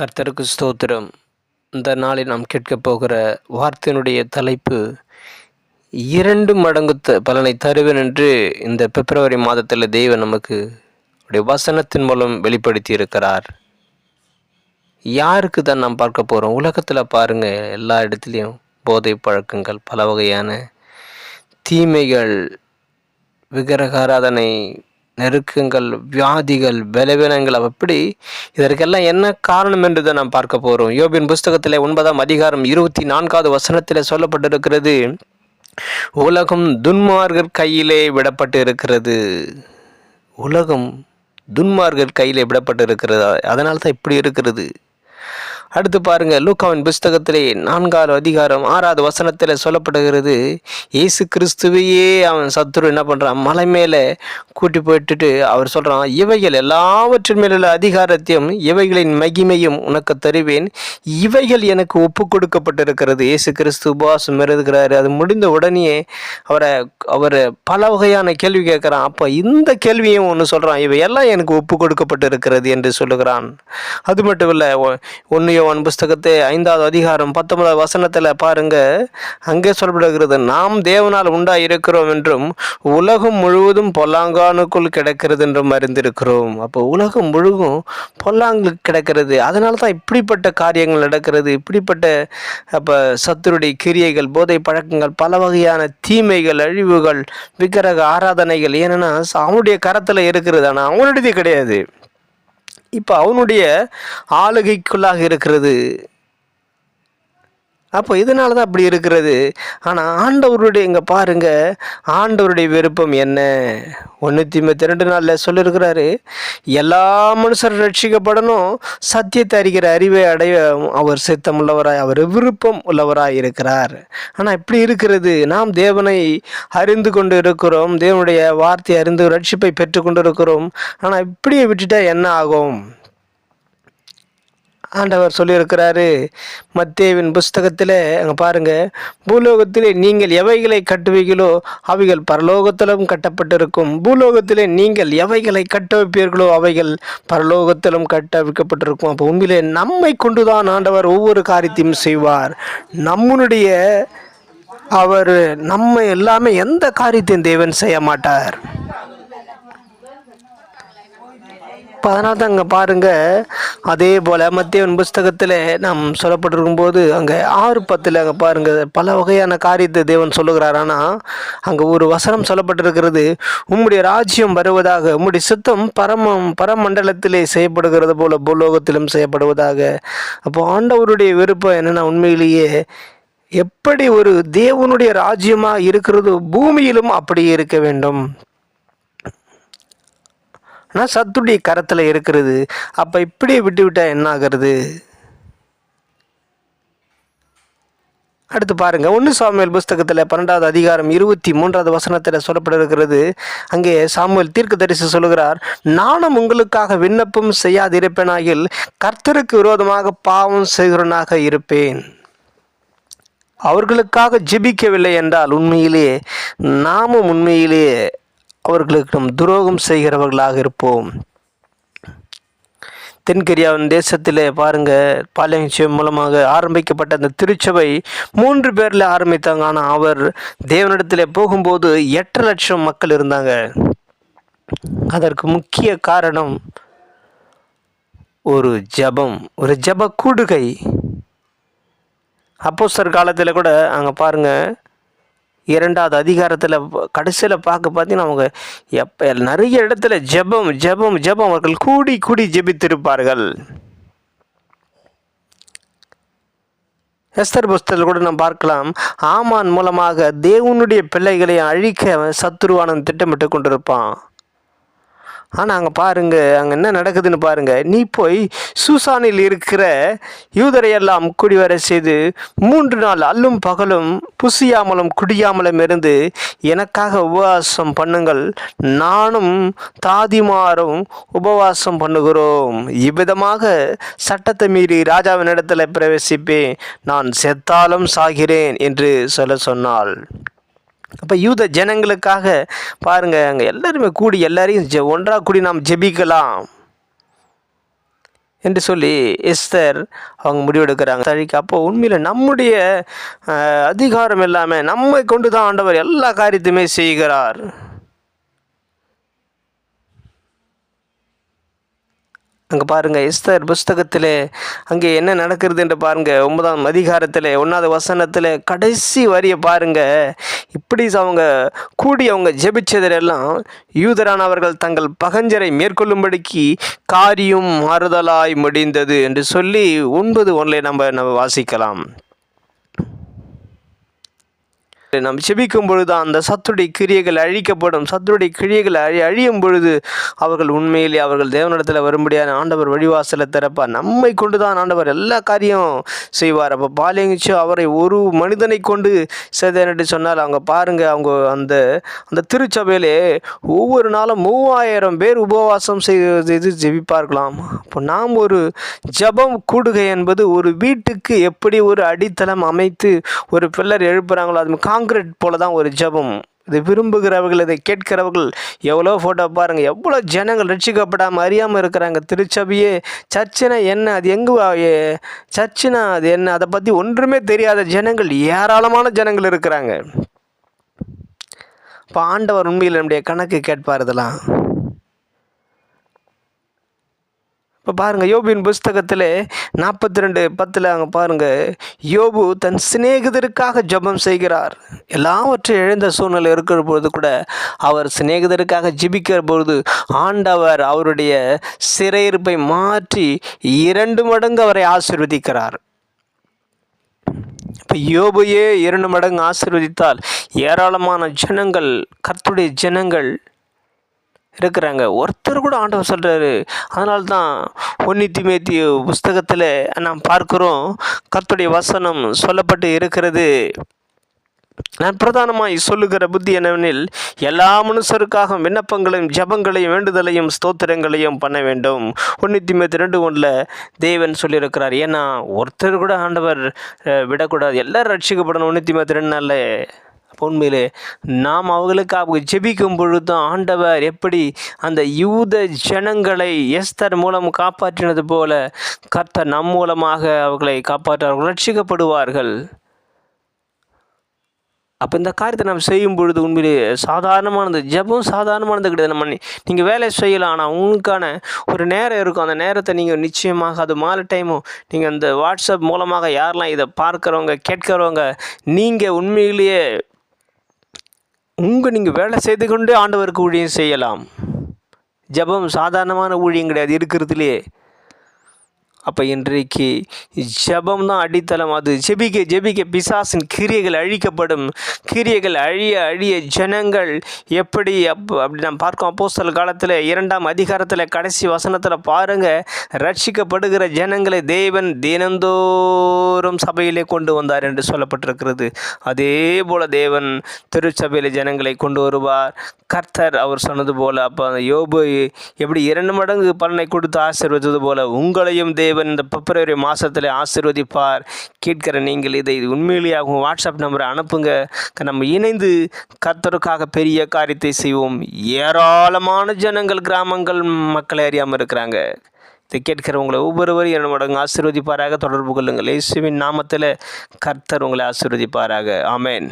கர்த்தருக்கு ஸ்தோத்திரம். இந்த நாளில் நாம் கேட்கப் போகிற வார்த்தையினுடைய தலைப்பு இரண்டு மடங்கு த பலனை தருவேன் என்று இந்த பிப்ரவரி மாதத்தில் தெய்வன் நமக்கு அவருடைய வசனத்தின் மூலம் வெளிப்படுத்தி இருக்கிறார் யாருக்கு தான் நாம் பார்க்க போகிறோம் உலகத்தில் பாருங்கள் எல்லா இடத்துலையும் போதை பழக்கங்கள் பல வகையான தீமைகள் விக்கிரகாராதனை நெருக்கங்கள் வியாதிகள் பலவீனங்கள் அப்படி இதற்கெல்லாம் என்ன காரணம் என்று தான் நாம் பார்க்க போகிறோம் யோபின் புஸ்தகத்தில் ஒன்பதாம் அதிகாரம் இருபத்தி நான்காவது வசனத்தில் சொல்லப்பட்டிருக்கிறது உலகம் துன்மார்கர் கையிலே விடப்பட்டு இருக்கிறது உலகம் துன்மார்கர் கையிலே விடப்பட்டு இருக்கிறது அதனால தான் இப்படி இருக்கிறது. அடுத்து பாருங்க லூக்காவின் புஸ்தகத்திலே நான்காவது அதிகாரம் ஆறாவது வசனத்தில் சொல்லப்படுகிறது இயேசு கிறிஸ்துவையே அவன் சத்துரு என்ன பண்ணுறான் மலை மேலே கூட்டி போயிட்டுட்டு அவர் சொல்கிறான் இவைகள் எல்லாவற்றின் மேலுள்ள அதிகாரத்தையும் இவைகளின் மகிமையும் உனக்கு தருவேன். இவைகள் எனக்கு ஒப்பு கொடுக்கப்பட்டிருக்கிறது. இயேசு கிறிஸ்து உபவாசம் இருக்கிறாரு அது முடிந்த உடனே அவரை அவர் பல வகையான கேள்வி கேட்குறான். அப்போ இந்த கேள்வியும் ஒன்று சொல்கிறான் இவையெல்லாம் எனக்கு ஒப்பு கொடுக்கப்பட்டிருக்கிறது என்று சொல்லுகிறான். அது மட்டும் இல்லை ஒன்று யோவான் புஸ்தகத்தை ஐந்தாவது அதிகாரம் பத்தொன்பதாவது வசனத்தில் பாருங்க. அங்கே சொல்லப்படுகிறது நாம் தேவனால் உண்டாக இருக்கிறோம் என்றும் உலகம் முழுவதும் பொல்லாங்கானுக்குள் கிடக்கிறது என்றும் அறிந்திருக்கிறோம். அப்போ உலகம் முழுவதும் பொல்லாங்கு கிடக்கிறது. அதனால தான் இப்படிப்பட்ட காரியங்கள் நடக்கிறது. இப்படிப்பட்ட அப்போ சத்துருடைய கிரியைகள் போதை பழக்கங்கள் பல வகையான தீமைகள் அழிவுகள் விக்கிரக ஆராதனைகள் ஏன்னா அவனுடைய கரத்தில் இருக்கிறது. ஆனால் அவனுடையது கிடையாது. இப்போ அவனுடைய ஆளுகைக்குள்ளாக இருக்கிறது. அப்போ இதனால தான் அப்படி இருக்கிறது. ஆனால் ஆண்டவருடைய இங்கே பாருங்க ஆண்டவருடைய விருப்பம் என்ன? ஒன்றுத்தி முப்பத்தி ரெண்டு நாளில் சொல்லியிருக்கிறாரு எல்லா மனுஷரும் ரட்சிக்கப்படணும். சத்தியத்தை அறிகிற அறிவை அடைய அவர் சித்தம் உள்ளவராய் அவர் விருப்பம் உள்ளவராய் இருக்கிறார். ஆனால் இப்படி இருக்கிறது. நாம் தேவனை அறிந்து கொண்டு இருக்கிறோம். தேவனுடைய வார்த்தையை அறிந்து ரட்சிப்பை பெற்று கொண்டு இருக்கிறோம். ஆனால் இப்படியே விட்டுட்டா என்ன ஆகும்? ஆண்டவர் சொல்லியிருக்கிறாரு. மத்தேவின் புஸ்தகத்தில் அங்கே பாருங்கள் பூலோகத்திலே நீங்கள் எவைகளை கட்டுவீங்களோ அவைகள் பரலோகத்திலும் கட்டப்பட்டிருக்கும். பூலோகத்திலே நீங்கள் எவைகளை கட்ட வைப்பீர்களோ அவைகள் பரலோகத்திலும் கட்ட வைக்கப்பட்டிருக்கும். அப்போ உண்மையிலே நம்மை கொண்டுதான் ஆண்டவர் ஒவ்வொரு காரியத்தையும் செய்வார். நம்மளுடைய அவர் நம்ம எல்லாமே எந்த காரியத்தையும் தேவன் செய்ய மாட்டார். இப்போ அதனால தான் அங்கே பாருங்கள் அதே போல் மத்தியவன் புஸ்தகத்தில் நாம் சொல்லப்பட்டிருக்கும் போது அங்கே ஆறு பத்தில் அங்கே பாருங்கள் பல வகையான காரியத்தை தேவன் சொல்லுகிறார். ஆனால் அங்கே ஒரு வசனம் சொல்லப்பட்டிருக்கிறது உம்முடைய ராஜ்யம் வருவதாக உம்முடைய சித்தம் பரமம் பரமண்டலத்திலே செய்யப்படுகிறது போல பூலோகத்திலும் செய்யப்படுவதாக. அப்போ ஆண்டவருடைய விருப்பம் என்னென்னா உண்மையிலேயே எப்படி ஒரு தேவனுடைய ராஜ்யமாக இருக்கிறதோ பூமியிலும் அப்படியே இருக்க வேண்டும். ஆனால் சத்துடைய கரத்தில் இருக்கிறது. அப்போ இப்படியே விட்டுவிட்டால் என்ன ஆகிறது? அடுத்து பாருங்க. ஒன்று சாமுவேல் புஸ்தகத்தில் பன்னெண்டாவது அதிகாரம் இருபத்தி மூன்றாவது வசனத்தில் சொல்லப்பட்டிருக்கிறது. அங்கே சாமுவேல் தீர்க்க தரிசி சொல்லுகிறார் நானும் உங்களுக்காக விண்ணப்பம் செய்யாதிருப்பேனாகில் கர்த்தருக்கு விரோதமாக பாவம் செய்கிறனாக இருப்பேன். அவர்களுக்காக ஜெபிக்கவில்லை என்றால் உண்மையிலேயே நாமும் உண்மையிலேயே அவர்களுக்கு நம் துரோகம் செய்கிறவர்களாக இருப்போம். தென்கொரியாவின் தேசத்தில் பாருங்க பாலியங்சியம் மூலமாக ஆரம்பிக்கப்பட்ட அந்த திருச்சபை மூன்று பேரில் ஆரம்பித்தாங்க. ஆனால் அவர் தேவனிடத்தில் போகும்போது எட்டு லட்சம் மக்கள் இருந்தாங்க. அதற்கு முக்கிய காரணம் ஒரு ஜபம் ஒரு ஜப கூடுகை. அப்போஸ்தர் காலத்தில் கூட அங்கே பாருங்கள் இரண்டாவது அதிகாரத்தில் கடைசியில் பார்க்க பார்த்தீங்கன்னா அவங்க எப்போ நிறைய இடத்துல ஜெபம் ஜெபம் ஜெபம். அவர்கள் கூடி கூடி ஜெபித்திருப்பார்கள். எஸ்தர் புஸ்தகத்தில் கூட நாம் பார்க்கலாம். ஆமான் மூலமாக தேவனுடைய பிள்ளைகளை அழிக்க சத்துருவானன் திட்டமிட்டு கொண்டிருப்பான். ஆனால் அங்கே பாருங்க அங்கே என்ன நடக்குதுன்னு பாருங்க. நீ போய் சூசானில் இருக்கிற யூதரையெல்லாம் குடிவர செய்து மூன்று நாள் அல்லும் பகலும் புசியாமலும் குடியாமலும் இருந்து எனக்காக உபவாசம் பண்ணுங்கள். நானும் தாதிமாரும் உபவாசம் பண்ணுகிறோம். இவ்விதமாக சட்டத்தை மீறி ராஜாவின் இடத்துல பிரவேசிப்பேன். நான் செத்தாலும் சாகிறேன் என்று சொல்ல சொன்னாள். அப்போ யூத ஜனங்களுக்காக பாருங்கள் அங்கே எல்லாருமே கூடி எல்லாரையும் ஜெ ஒன்றாக கூடி நாம் ஜெபிக்கலாம் என்று சொல்லி எஸ்தர் அவங்க முடிவெடுக்கிறாங்க. தழிக்கு அப்போ உண்மையில் நம்முடைய அதிகாரம் இல்லாமல் நம்மை கொண்டு தான் ஆண்டவர் எல்லா காரியத்தையுமே செய்கிறார். அங்கே பாருங்கள் எஸ்தர் புஸ்தகத்தில் அங்கே என்ன நடக்கிறது என்று பாருங்கள் ஒன்பதாம் அதிகாரத்தில் ஒன்றாவது வசனத்தில் கடைசி வரியை பாருங்கள் இப்படி அவங்க கூடி அவங்க ஜெபிச்சதிலெல்லாம் யூதரானவர்கள் தங்கள் பகஞ்சரை மேற்கொள்ளும்படிக்கு காரியம் மாறுதலாய் முடிந்தது என்று சொல்லி ஒன்பது ஒன்றில் நம்ம நம்ம வாசிக்கலாம். நாம் செபிக்கும் பொழுது அந்த சத்துடைய கிரியைகள் அழிக்கப்படும். சத்துடைய கிரியைகள் அழி அழியும் பொழுது அவர்கள் உண்மையிலே அவர்கள் தேவனிடத்தில் வரும்படியான ஆண்டவர் வழிவாசலை திறப்பார். நம்மை கொண்டு தான் ஆண்டவர் எல்லா காரியம் செய்வார். அப்போ பாலியங்கிச்சு அவரை ஒரு மனிதனை கொண்டு செய்தேன்னு சொன்னால் அவங்க பாருங்க அவங்க அந்த அந்த திருச்சபையிலே ஒவ்வொரு நாளும் மூவாயிரம் பேர் உபவாசம் செய்து ஜெபிப்பார்களாம். இப்போ நாம் ஒரு ஜெபம் கூடுகை என்பது ஒரு வீட்டுக்கு எப்படி ஒரு அடித்தளம் அமைத்து ஒரு பில்லர் எழுப்புறாங்களோ அது காங்கிரீட் போல தான் ஒரு ஜபம். இதை விரும்புகிறவர்கள் இதை கேட்கிறவர்கள் எவ்வளோ ஃபோட்டோ பாருங்கள் எவ்வளோ ஜனங்கள் ரட்சிக்கப்படாமல் அறியாமல் இருக்கிறாங்க. திருச்சபையே சர்ச்சினா என்ன அது எங்கே சர்ச்சினா அது என்ன அதை பற்றி ஒன்றுமே தெரியாத ஜனங்கள் ஏராளமான ஜனங்கள் இருக்கிறாங்க. இப்போ ஆண்டவர் உண்மையில் நம்முடைய கணக்கு கேட்பார் இதெல்லாம். இப்போ பாருங்கள் யோபின் புஸ்தகத்தில் நாற்பத்தி ரெண்டு பத்தில் அங்கே பாருங்கள் யோபு தன் சிநேகிதருக்காக ஜெபம் செய்கிறார். எல்லாவற்றையும் இழந்த சூழ்நிலை இருக்கிற பொழுது கூட அவர் சிநேகிதருக்காக ஜிபிக்கிற பொழுது ஆண்டவர் அவருடைய சிறையிருப்பை மாற்றி இரண்டு மடங்கு அவரை ஆசிர்வதிக்கிறார். இப்போ யோபையே இரண்டு மடங்கு ஆசீர்வதித்தால் ஏராளமான ஜனங்கள் கர்த்துடைய ஜனங்கள் இருக்கிறாங்க. ஒருத்தர் கூட ஆண்டவர் சொல்கிறாரு அதனால தான் ஒன்னி திமேத்தி புஸ்தகத்தில் நாம் பார்க்கிறோம். கர்த்தருடைய வசனம் சொல்லப்பட்டு இருக்கிறது. நான் பிரதானமாய் சொல்லுகிற புத்தி என்னவெனில் எல்லா மனுஷருக்காக விண்ணப்பங்களையும் ஜபங்களையும் வேண்டுதலையும் ஸ்தோத்திரங்களையும் பண்ண வேண்டும். ஒன்றுத்தி மேத்து ரெண்டு ஒன்றில் தேவன் சொல்லியிருக்கிறார். ஏன்னா ஒருத்தர் கூட ஆண்டவர் விடக்கூடாது. எல்லாரும் ரட்சிக்கப்படணும். ஒன்றுத்தி மேத்து ரெண்டு நாளில். அப்போ உண்மையிலே நாம் அவர்களுக்காக ஜெபிக்கும் பொழுதும் ஆண்டவர் எப்படி அந்த யூத ஜனங்களை எஸ்தர் மூலம் காப்பாற்றினது போல கர்த்தர் நம் மூலமாக அவர்களை காப்பாற்றார்கள் ரட்சிக்கப்படுவார்கள். அப்போ இந்த காரியத்தை நாம் செய்யும் பொழுது உண்மையிலே சாதாரணமானது ஜபம் சாதாரணமானது கிடையாது. நம்ம நீங்கள் வேலை செய்யலாம் ஆனால் உங்களுக்கான ஒரு நேரம் இருக்கும். அந்த நேரத்தை நீங்கள் நிச்சயமாக அது மாலை டைமும் நீங்கள் அந்த வாட்ஸ்அப் மூலமாக யாரெல்லாம் இதை பார்க்குறவங்க கேட்குறவங்க நீங்கள் உண்மையிலேயே உங்கள் நீங்கள் வேலை செய்து கொண்டே ஆண்டவருக்கு ஊழியம் செய்யலாம். ஜெபம் சாதாரணமான ஊழியம் கிடையாது இருக்கிறதுலே அப்போ இன்றைக்கு ஜெபம் தான் அடித்தளம் அது. ஜெபிக்க ஜெபிக்க பிசாசின் கிரியைகள் அழிக்கப்படும். கிரியைகள் அழிய அழிய ஜனங்கள் எப்படி அப் அப்படி நாம் பார்க்கோம் அப்போஸ்தல் காலத்தில் இரண்டாம் அதிகாரத்தில் கடைசி வசனத்தில் பாருங்கள் ரட்சிக்கப்படுகிற ஜனங்களை தேவன் தினந்தோறும் சபையிலே கொண்டு வந்தார் என்று சொல்லப்பட்டிருக்கிறது. அதே போல் தேவன் திருச்சபையில் ஜனங்களை கொண்டு வருவார். கர்த்தர் அவர் சொன்னது போல் அப்போ அந்த யோபு எப்படி இரண்டு மடங்கு பலனை கொடுத்து ஆசீர்வதித்தது போல் உங்களையும் தேவன் இந்த பிப்ரவரி மாதத்தில் ஆசீர்வதிப்பார். கேட்கிற நீங்கள் இதை உண்மையிலேயே வாட்ஸ்அப் நம்பரை அனுப்புங்க. நம்ம இணைந்து கர்த்தருக்காக பெரிய காரியத்தை செய்வோம். ஏராளமான ஜனங்கள் கிராமங்கள் மக்களை அறியாமல் இருக்கிறாங்க. இதை கேட்கிறவங்களை ஒவ்வொருவரும் இரண்டு மடங்கு ஆசீர்வதிப்பாராக. தொடர்பு கொள்ளுங்கள். இயேசுவின் நாமத்தில் கர்த்தர் உங்களை ஆசீர்வதிப்பாராக. ஆமேன்.